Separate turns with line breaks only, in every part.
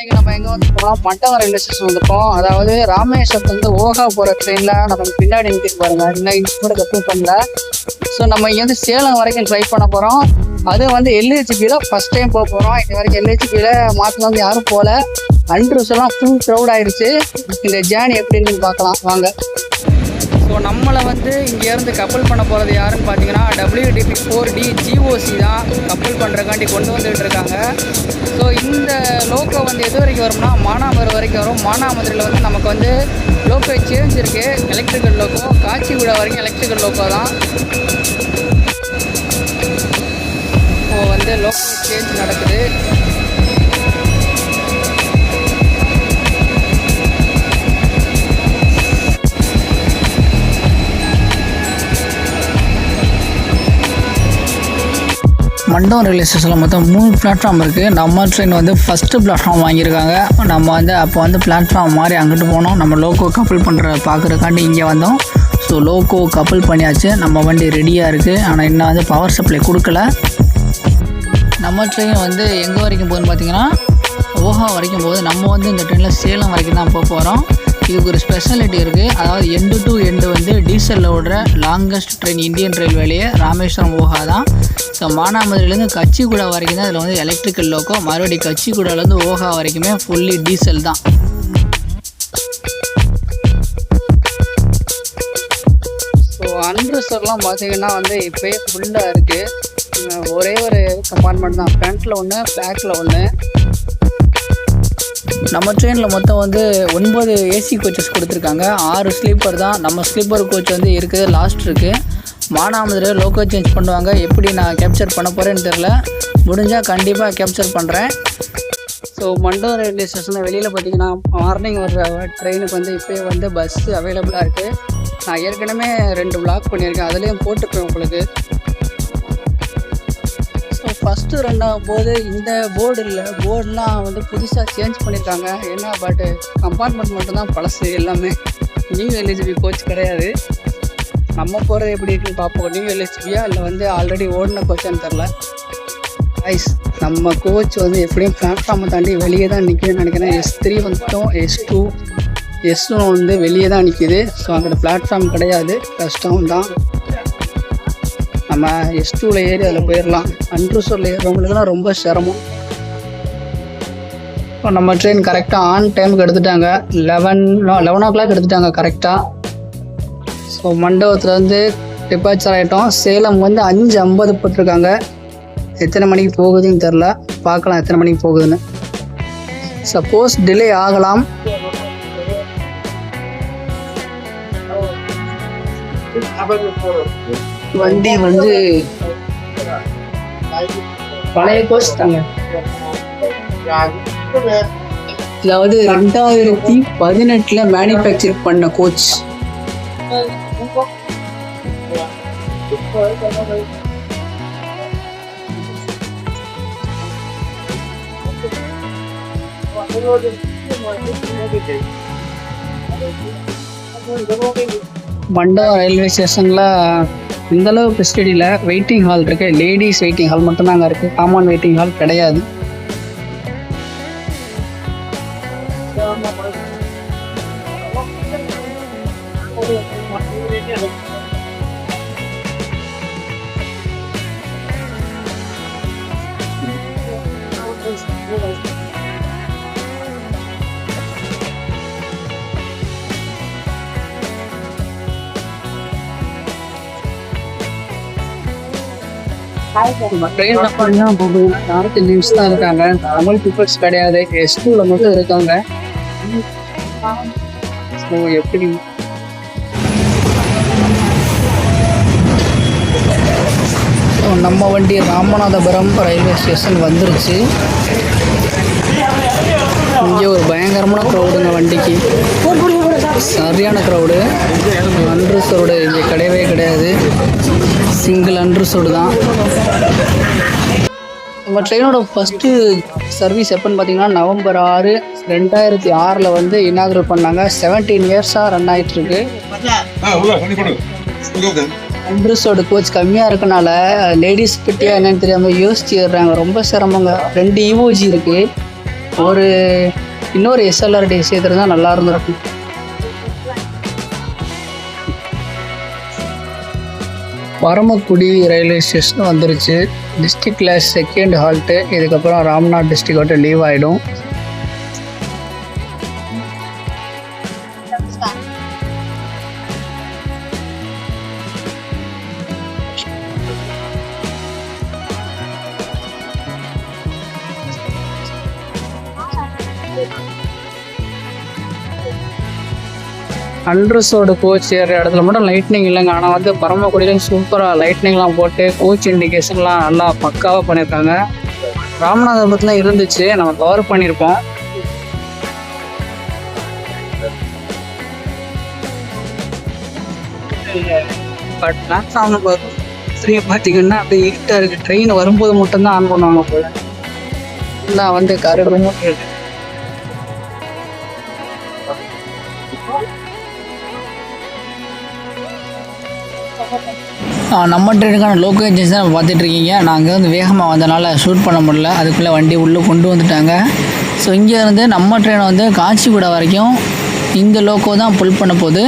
இன்னைக்கு நம்ம எங்க வந்துருக்கோம்? மண்டபம் ரயில்வே ஸ்டேஷன் வந்திருக்கோம். அதாவது ராமேஸ்வரத்துல இருந்து ஓகா போற ட்ரெயின்ல நம்ம பின்னாடி நிறுத்திட்டு பாருங்க. இன்னும் கூட கப்பு பண்ணல. ஸோ நம்ம இங்க வந்து சேலம் வரைக்கும் ட்ரை பண்ண போறோம். அது வந்து எல்ஹெச்பியில ஃபர்ஸ்ட் டைம் போக போறோம். இது வரைக்கும் எல்ஹெச்பியில மாற்றி வந்து யாரும் போகல அண்ட்ரூஸ் எல்லாம் ஃபுல் க்ரௌட் ஆயிருச்சு. இந்த ஜேர்னி எப்படின்னு பார்க்கலாம். வாங்க. ஸோ நம்மளை வந்து இங்கேருந்து கப்பல் பண்ண போகிறது யாருன்னு பார்த்தீங்கன்னா டபிள்யூடிபி ஃபோர் டி ஜிஓசி தான் கப்பல் பண்ணுறக்காண்டி கொண்டு வந்துகிட்டு இருக்காங்க. ஸோ இந்த லோக்கோ வந்து எது வரைக்கும் வரும்னா மானாமதுரை வரைக்கும் வரும். மானாமதுரையில் வந்து நமக்கு வந்து லோக்கோ சேஞ்ச் இருக்கு. எலக்ட்ரிக்கல் லோக்கோ காட்சிகுடா வரைக்கும் எலக்ட்ரிக்கல் லோக்கோ தான். இப்போ வந்து லோக்கோ சேஞ்ச் நடக்குது. மண்டபம் ரயில்வே மொத்தம் மூணு பிளாட்ஃபார்ம் இருக்குது நம்ம ட்ரெயின் வந்து ஃபஸ்ட்டு பிளாட்ஃபார்ம் வாங்கியிருக்காங்க. நம்ம வந்து அப்போ வந்து பிளாட்ஃபார்ம் மாதிரி அங்கிட்டு போனோம். நம்ம லோக்கோ கப்பல் பண்ணுற பார்க்குறக்காண்டி இங்கே வந்தோம். ஸோ லோக்கோ கப்பல் பண்ணியாச்சு. நம்ம வண்டி ரெடியாக இருக்குது ஆனால் இன்னும் வந்து பவர் சப்ளை கொடுக்கல. நம்ம ட்ரெயின் வந்து எங்கே வரைக்கும் போகுதுன்னு பார்த்தீங்கன்னா ஓஹா வரைக்கும் போகுது. நம்ம வந்து இந்த ட்ரெயினில் சேலம் வரைக்கும் தான் போக போகிறோம் இதுக்கு ஒரு ஸ்பெஷாலிட்டி இருக்குது அதாவது எண்டு டு எண்டு வந்து டீசலில் ஓடுற லாங்கஸ்ட் ட்ரெயின் இந்தியன் ரயில்வேலையே ராமேஸ்வரம் ஓஹா தான். ஸோ மானாமதுரையிலேருந்து கச்சிகுடா வரைக்கும் தான் இதில் வந்து எலக்ட்ரிக்கல் லோக்கோ மறுபடியும் கச்சிகுடாலேருந்து ஓஹா வரைக்குமே ஃபுல்லி டீசல் தான். ஸோ அன்ரிசர்வ்லாம் பார்த்தீங்கன்னா வந்து இப்போயே ஃபுல்லாக இருக்குது ஒரே ஒரு கம்பார்ட்மெண்ட் தான். ஃப்ரண்ட்டில் ஒன்று பேக்கில் ஒன்று நம்ம ட்ரெயினில் மொத்தம் வந்து ஒன்பது ஏசி கோச்சஸ் கொடுத்துருக்காங்க. ஆறு ஸ்லீப்பர் தான். நம்ம ஸ்லீப்பர் கோச் வந்து இருக்குது. லாஸ்ட் இருக்குது மானாமதுரை லோக்கோ சேஞ்ச் பண்ணுவாங்க. எப்படி நான் கேப்சர் பண்ண போகிறேன்னு தெரில முடிஞ்சால் கண்டிப்பாக கேப்சர் பண்ணுறேன் ஸோ மண்டபம் ரயில்வே ஸ்டேஷனில் வெளியில் பார்த்தீங்கன்னா மார்னிங் வர்ற ட்ரெயினுக்கு வந்து இப்போயே வந்து பஸ்ஸு அவைலபிளாக இருக்குது நான் ஏற்கனவே ரெண்டு பிளாக் பண்ணியிருக்கேன். அதுலேயும் போட்டுப்பேன் உங்களுக்கு. ஃபஸ்ட்டு ரெண்டாகும் போது இந்த போர்டு இல்லை போர்டெலாம் வந்து புதுசாக சேஞ்ச் பண்ணியிருக்காங்க என்ன பட்டு கம்பார்ட்மெண்ட் மட்டும்தான் பழசு எல்லாமே. நியூ எலிஜிபி கோச் கிடையாது. நம்ம போகிறது எப்படி இருக்குன்னு பார்ப்போம். நியூ எல்ஹெச்பியா இல்லை வந்து ஆல்ரெடி ஓடின கோச்சான்னு தெரில ஐஸ் நம்ம கோச் வந்து எப்படியும் பிளாட்ஃபார்மை தாண்டி வெளியே தான் நிற்குதுன்னு நினைக்கிறேன். எஸ் த்ரீ வந்துட்டோம். எஸ் டூ எஸ் ஒன் வந்து வெளியே தான் நிற்கிது ஸோ அங்கே பிளாட்ஃபார்ம் கிடையாது. கஷ்டம் தான். நம்ம எஸ் டூவில் ஏறி அதில் போயிடலாம் அன்ட்ரூசூரில் ஏறுறவங்களுக்குலாம் ரொம்ப சிரமம். இப்போ நம்ம ட்ரெயின் கரெக்டாக ஆன் டைமுக்கு எடுத்துட்டாங்க. லெவன் லெவன் ஓ கிளாக் எடுத்துட்டாங்க கரெக்டாக ஸோ மண்டபத்துலேருந்து டிபார்ச்சர் ஆகிட்டோம் சேலம் வந்து அஞ்சு ஐம்பது போட்டிருக்காங்க. எத்தனை மணிக்கு போகுதுன்னு தெரில பார்க்கலாம் எத்தனை மணிக்கு போகுதுன்னு. சப்போஸ் டிலே ஆகலாம். வண்டி வந்து பழைய கோச் தாங்க. அதாவது ரெண்டாயிரத்தி பதினெட்டுல மேனுஃபேக்சர் பண்ண கோச் மண்டபம் ரயில்வே ஸ்டேஷனில் இந்த அளவுக்கு ஃபெசிலிட்டியில் வெயிட்டிங் ஹால் இருக்கு. லேடிஸ் வெயிட்டிங் ஹால் மட்டும்தான் அங்கே இருக்குது காமன் வெயிட்டிங் ஹால் கிடையாது. ட்ரெயினில் பண்ணால் போகும் நார்த் நியூஸ் தான் இருக்காங்க? தமிழ் பீப்புள்ஸ் கிடையாது. எஸ் மட்டும் இருக்காங்க. ஸோ எப்படி? ஸோ நம்ம வண்டி ராமநாதபுரம் ரயில்வே ஸ்டேஷன் வந்துருச்சு. இங்கே ஒரு பயங்கரமான க்ரௌடுங்க வண்டிக்கு. சரியான க்ரௌடு அன்ரிசர்வ்டு இங்கே கிடையவே கிடையாது. சிங்கிள் அன்ரிசர்வ்டு தான். நம்ம ட்ரெயினோட ஃபஸ்ட்டு சர்வீஸ் எப்போன்னு பார்த்தீங்கன்னா நவம்பர் ஆறு ரெண்டாயிரத்தி ஆறில் வந்து இனாகுரேட் பண்ணாங்க. செவன்டீன் இயர்ஸாக ரன் ஆகிட்டுருக்கு அன்ரிசர்வ்டு கோச் கம்மியாக இருக்கனால லேடிஸ் கிட்டே என்னன்னு தெரியாமல் யோசிச்சு ஏறுறாங்க. ரொம்ப சிரமங்க. ரெண்டு இஓஜி இருக்குது ஒரு இன்னொரு எஸ்எல்ஆர்டி சேர்த்துருந்தா நல்லா இருந்திருக்கும். பரமக்குடி ரயில்வே ஸ்டேஷன் வந்துருச்சு. டிஸ்ட்ரிக்டில் செகண்ட் ஹால்ட்டு இதுக்கப்புறம் ராம்நாத் டிஸ்ட்ரிக் விட்டு லீவ் ஆகிடும் அண்ட்ரஸோட கோச் ஏற இடத்துல மட்டும் லைட்னிங் இல்லைங்க. ஆனால் வந்து பரமக்குடியிலும் சூப்பராக லைட்னிங்லாம் போட்டு கோச் இண்டிகேஷன்லாம் நல்லா பக்காவாக பண்ணியிருக்காங்க. ராமநாதபுரத்தில் இருந்துச்சு. நம்ம கவர் பண்ணியிருப்போம். பட் பிளாட்ஃபார்ம் த்ரீ பார்த்தீங்கன்னா அப்படியே இருட்டாக இருக்குது ட்ரெயின் வரும்போது மட்டும்தான் ஆன் பண்ணுவாங்க போல. நான் வந்து கருடும்
நம்ம ட்ரெயினுக்கான லோக்கல் ஏஜென்சி தான் பார்த்துட்ருக்கீங்க. நான் நாங்கள் வந்து வேகமாக வந்தனால ஷூட் பண்ண முடியல. அதுக்குள்ளே வண்டி உள்ளே கொண்டு வந்துட்டாங்க. ஸோ இங்கேருந்து நம்ம ட்ரெயினை வந்து காஞ்சிபுரம் வரைக்கும் இந்த லோக்கோ தான் புல் பண்ண போகுது.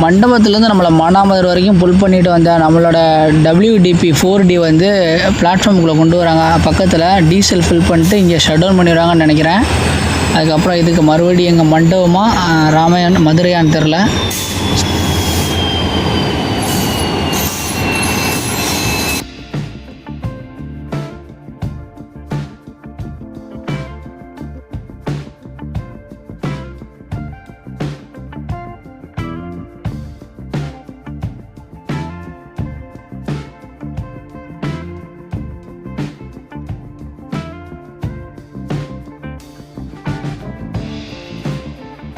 மண்டபத்துலேருந்து நம்மளை மானாமதுர் வரைக்கும் புல் பண்ணிட்டு வந்த நம்மளோட டபிள்யூடிபி ஃபோர் டி வந்து பிளாட்ஃபார்முக்குள்ளே கொண்டு வராங்க. பக்கத்தில் டீசல் ஃபில் பண்ணிட்டு இங்கே ஷட் டவுன் பண்ணிடுறாங்கன்னு நினைக்கிறேன். அதுக்கப்புறம் இதுக்கு மறுபடியும் எங்கள் மண்டபமாக ஆ, ராமாயண் மதுரையான்னு தெரில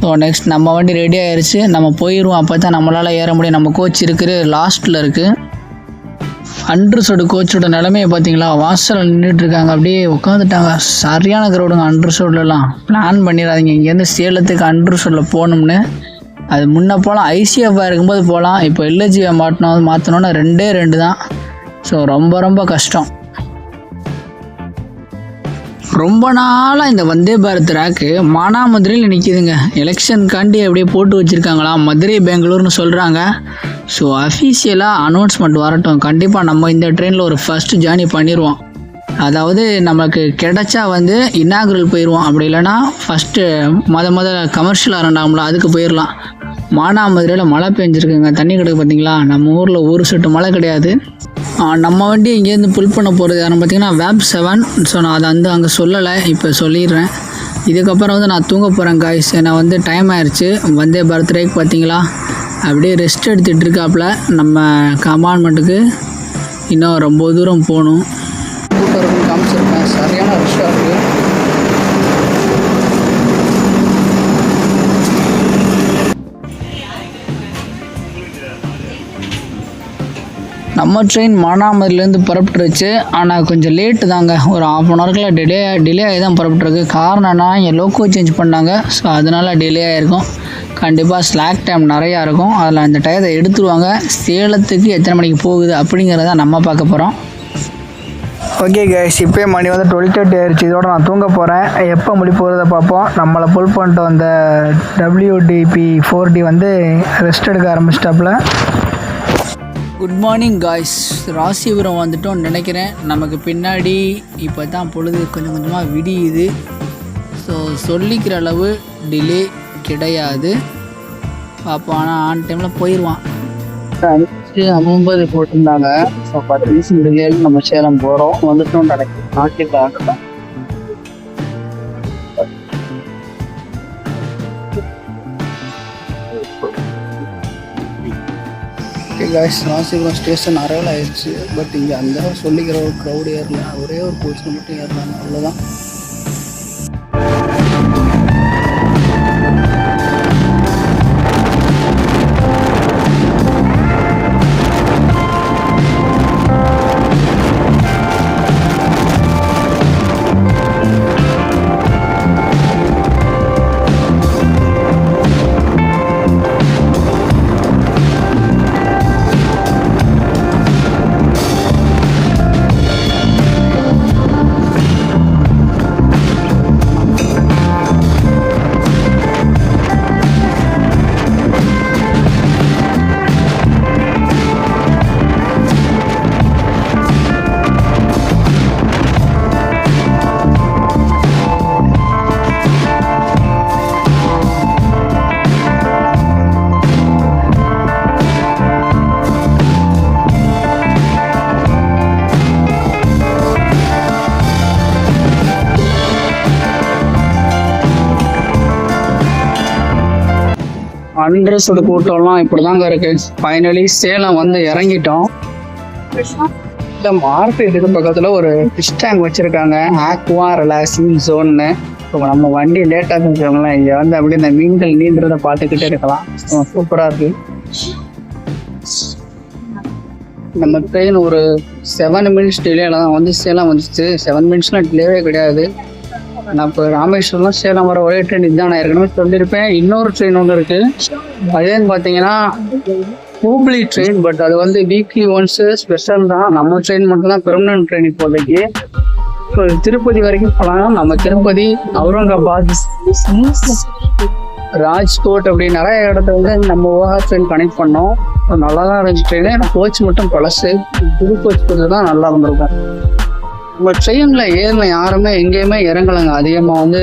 ஸோ நெக்ஸ்ட் நம்ம வண்டி ரெடி ஆயிடுச்சு நம்ம போயிடுவோம் அப்போ தான் நம்மளால் ஏற முடியும். நம்ம கோச் இருக்குது. லாஸ்ட்டில் இருக்குது அண்ட்ரஸோட கோச்சோட நிலமையை பார்த்தீங்களா? வாசலில் நின்றுட்டு இருக்காங்க. அப்படியே உட்காந்துட்டாங்க சரியான கிரௌடுங்க அண்ட்ரஸோடலாம் பிளான் பண்ணிடாதீங்க. இங்கேருந்து சேலத்துக்கு அண்ட்ரஸோடில் போகணும்னு. அது முன்னே போகலாம். ஐசிஎஃப்ஆ இருக்கும்போது போகலாம். இப்போ எல்ஹெச்சியை மாட்டணும் மாற்றணுன்னா ரெண்டே ரெண்டு தான். ஸோ ரொம்ப ரொம்ப கஷ்டம். ரொம்ப நாளாக இந்த வந்தே பாரத் ரேக்கு மானாமதுரையில் நிற்கிதுங்க எலெக்ஷனுக்காண்டி அப்படியே போட்டு வச்சுருக்காங்களா? மதுரை பெங்களூர்னு சொல்கிறாங்க ஸோ அஃபீஷியலாக அனௌன்ஸ்மெண்ட் வரட்டும். கண்டிப்பாக நம்ம இந்த ட்ரெயினில் ஒரு ஃபஸ்ட்டு ஜேர்னி பண்ணிடுவோம் அதாவது நமக்கு கிடைச்சா வந்து இன்னாகுரல் போயிடுவோம் அப்படி இல்லைன்னா ஃபஸ்ட்டு மொத முத கமர்ஷியலாக ரெண்டாம்ல அதுக்கு போயிடலாம் மானாமதுரையில் மழை பெஞ்சிருக்குங்க. தண்ணி கிடக்கு பார்த்தீங்களா நம்ம ஊரில் ஒரு சொட்டு மழை கிடையாது. நம்ம வண்டி இங்கேருந்து புல் பண்ண போகிறது யாரும் பார்த்தீங்கன்னா வேப் செவன் ஸோ நான் அதை வந்து அங்கே சொல்லலை. இப்போ சொல்லிடுறேன். இதுக்கப்புறம் வந்து நான் தூங்க போகிறேன் காய்ஸ் ஏன்னா வந்து டைம் ஆயிடுச்சு வந்தே பர்த்டேக்கு பார்த்தீங்களா அப்படியே ரெஸ்ட் எடுத்துகிட்டு இருக்காப்புல நம்ம கமாண்ட்மெண்ட்டுக்கு இன்னும் ரொம்ப தூரம் போகணும்.
காமிச்சிருப்பேன் சரியான ரஷ்ஷாக இருக்குது
நம்ம ட்ரெயின் மானாமதுரிலேருந்து புறப்பட்டுருச்சு. ஆனால் கொஞ்சம் லேட்டு தாங்க. ஒரு ஆஃப் அன் ஹவர்க்குள்ள டிலே டிலே ஆகி தான் புறப்பட்டுருக்கு. காரணம் என்ன இங்கே லோக்கோ சேஞ்ச் பண்ணாங்க. ஸோ அதனால் டிலே ஆகிருக்கும் கண்டிப்பாக ஸ்லாக் டைம் நிறையா இருக்கும். அதில் அந்த டயத்தை எடுத்துருவாங்க. சேலத்துக்கு எத்தனை மணிக்கு போகுது அப்படிங்கிறத நம்ம பார்க்க போகிறோம்
ஓகே கேஸ் இப்போயே மணி வந்து டுவெல் தேர்ட்டி ஆயிடுச்சு இதோட நான் தூங்க போகிறேன் எப்போ முடி போகிறத பார்ப்போம். நம்மளை புல் பண்ணிட்டு வந்த டபிள்யூடிபி ஃபோர் டி வந்து ரெஸ்ட் எடுக்க ஆரம்பிச்சிட்டாப்புல.
குட் மார்னிங் காய்ஸ் ராசிபுரம் வந்துட்டோம்னு நினைக்கிறேன். நமக்கு பின்னாடி இப்போ தான் பொழுது கொஞ்சம் கொஞ்சமாக விடியுது. ஸோ சொல்லிக்கிற அளவு டிலே கிடையாது. பார்ப்போம் ஆனால் ஆன் டைமில் போயிடுவான்
அஞ்சு ஐம்பது போட்டிருந்தாங்க. ஸோ பத்து நிமிஷம் டிலேயில் நம்ம சேலம் போகிறோம் வந்துட்டோம் நினைக்கிறேன். நாட்டில் ஆகட்டும் காய்ஸ் ராசிபுரம் ஸ்டேஷன் அரைவல் ஆயிடுச்சு. பட் இங்கே அந்த சொல்லிக்கிற ஒரு க்ரௌடு ஏறல. ஒரே ஒரு கோச்சில் மட்டும் ஏறினாங்க அவ்வளோதான் அன்ட்ரெஸ்டு கூட்டம்லாம் இப்படிதாங்க இருக்கு. ஃபைனலி சேலம் வந்து இறங்கிட்டோம். இந்த மார்க்கெட்டுக்கு பக்கத்துல ஒரு ஃபிஷ் டேங்க் வச்சிருக்காங்க. ஆக்வா ரிலாக்ஸிங் ஜோன்னு இப்போ நம்ம வண்டி லேட்டாக செஞ்சவங்களாம் இங்கே வந்து அப்படியே இந்த மீன்கள் நீந்துறத பார்த்துக்கிட்டே இருக்கலாம். சூப்பராக இருக்கு. நம்ம ட்ரெயின் ஒரு செவன் மினிட்ஸ் டிலேல தான் வந்து சேலம் வந்துச்சு. செவன் மினிட்ஸ்லாம் டிலேவே கிடையாது. நான் இப்போ ராமேஸ்வரம் சேலம் வர ஒரே ட்ரெயின் இதுதான். நான் ஏற்கனவே சொல்லியிருப்பேன். இன்னொரு ட்ரெயின் ஒன்று இருக்குது அதேன்னு பார்த்தீங்கன்னா ஹூப்ளி ட்ரெயின் பட் அது வந்து வீக்லி ஒன்ஸு ஸ்பெஷல் தான். நம்ம ட்ரெயின் மட்டும்தான் பெர்மனன்ட் ட்ரெயின் இப்போதைக்கு. இப்போ திருப்பதி வரைக்கும் போகலாம். நம்ம திருப்பதி அவுரங்காபாத் ராஜ்கோட் அப்படி நிறைய இடத்த வந்து நம்ம ஓஹா ட்ரெயின் கனெக்ட் பண்ணோம். நல்லா தான் இருந்துச்சு. ட்ரெயின் கோச் மட்டும் பழசு. புது கோச் கொஞ்சம் தான் நல்லா இருந்திருக்கும் பட் ட்ரெயினில் ஏறின யாருமே எங்கேயுமே இறங்கலைங்க. அதிகமாக வந்து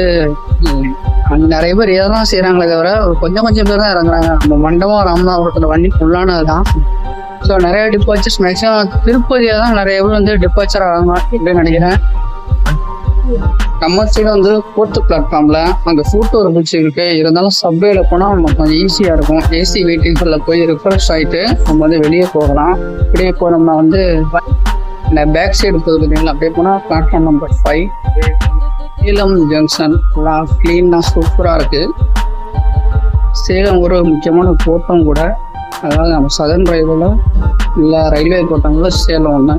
அங்கே நிறைய பேர் ஏறலாம் செய்கிறாங்களே தவிர கொஞ்சம் கொஞ்சம் பேர் தான் இறங்குறாங்க. நம்ம மண்டபம் ராமநாதபுரத்தில் வண்டி ஃபுல்லானது தான் ஸோ நிறைய டிபாச்சர்ஸ் மேக்ஸிமம் திருப்பதியில் தான் நிறைய பேர் வந்து டிபாச்சர் ஆகாங்க அப்படின்னு நினைக்கிறேன். நம்ம சைடு வந்து ஃபோர்த்து பிளாட்ஃபார்ம்ல அங்கே ஃபோட்டோ இருந்துச்சு இருக்கு. இருந்தாலும் சப்வேல போனால் நமக்கு கொஞ்சம் ஈஸியாக இருக்கும். ஏசி வெயிட்டிங்கில் போய் ரிஃப்ரெஷ் ஆகிட்டு நம்ம வந்து வெளியே போகலாம். இப்படியே போனோம்னா வந்து இந்த பேக் சைடு போகுது பார்த்தீங்களா அப்படியே போனால் platform number five Salem junction ஃபுல்லாக க்ளீனாக சூப்பராக இருக்குது சேலம் ஒரு முக்கியமான கோட்டம் கூட. அதாவது நம்ம சதன் ரயில்வேல இல்லை ரயில்வே கோட்டங்களில் சேலம் ஒன்று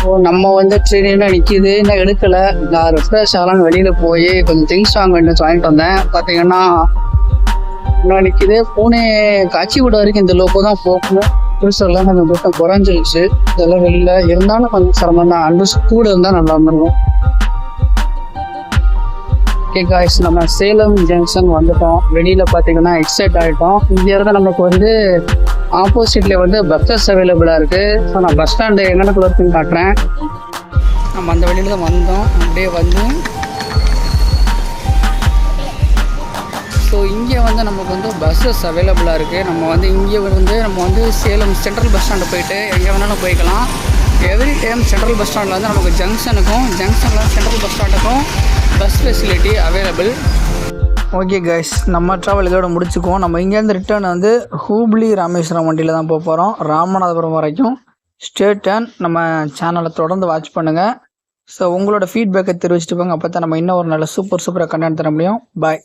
ஸோ நம்ம வந்து ட்ரெயினில் நிற்கிது இன்னும் எடுக்கலை. நான் ரெஃப்ரெஷ் ஆகலாம் வெளியில் போய் கொஞ்சம் திங்ஸ் வாங்க வேண்டியது வாங்கிட்டு வந்தேன். பார்த்தீங்கன்னா இன்னும் நிற்கிது பூனே காட்சிகுடை வரைக்கும் இந்த லோக்கோ தான் போகணும். புதுசெல்லாம் கொஞ்சம் கூட்டம் குறைஞ்சிருச்சு. இதெல்லாம் வெளியில் இருந்தாலும் கொஞ்சம் சிரமம் தான் அண்டு கூட இருந்தால் நல்லா இருந்திருக்கும். ஓகே காய்ஸ் நம்ம சேலம் ஜங்ஷன் வந்துட்டோம். வெளியில் பார்த்தீங்கன்னா எக்ஸைட் ஆகிட்டோம் இங்கே இருந்து நமக்கு வந்து ஆப்போசிட்ல வந்து பஸ்ஸஸ் அவைலபிளாக இருக்குது ஸோ நான் பஸ் ஸ்டாண்டு எங்கனக்குள்ள இருக்குன்னு காட்டுறேன். நம்ம அந்த வெளியில் தான் வந்தோம். அப்படியே வந்து ஸோ இங்கே வந்து நமக்கு வந்து பஸ்ஸஸ் அவைலபிளாக இருக்குது நம்ம வந்து இங்கே வந்து நம்ம வந்து சேலம் சென்ட்ரல் பஸ் ஸ்டாண்டு போயிட்டு எங்கே வேணாலும் போய்க்கலாம். எவ்ரி டைம் சென்ட்ரல் பஸ் ஸ்டாண்டில் வந்து நமக்கு ஜங்ஷனுக்கும் ஜங்ஷனில் central bus ஸ்டாண்டுக்கும் bus facility available
okay guys நம்ம ட்ராவல் இதோட முடிச்சுக்குவோம். நம்ம இங்கேருந்து ரிட்டர்ன் வந்து ஹூப்ளி ராமேஸ்வரம் வண்டியில் தான் போக போகிறோம் ராமநாதபுரம் வரைக்கும். ஸ்டேட் டர்ன் நம்ம சேனலை தொடர்ந்து வாட்ச் பண்ணுங்கள் ஸோ உங்களோட ஃபீட்பேக்கை தெரிவிச்சிட்டு போங்க. அப்போ தான் நம்ம இன்னும் ஒரு நல்ல சூப்பர் சூப்பராக கண்டென்ட் தர முடியும். பாய்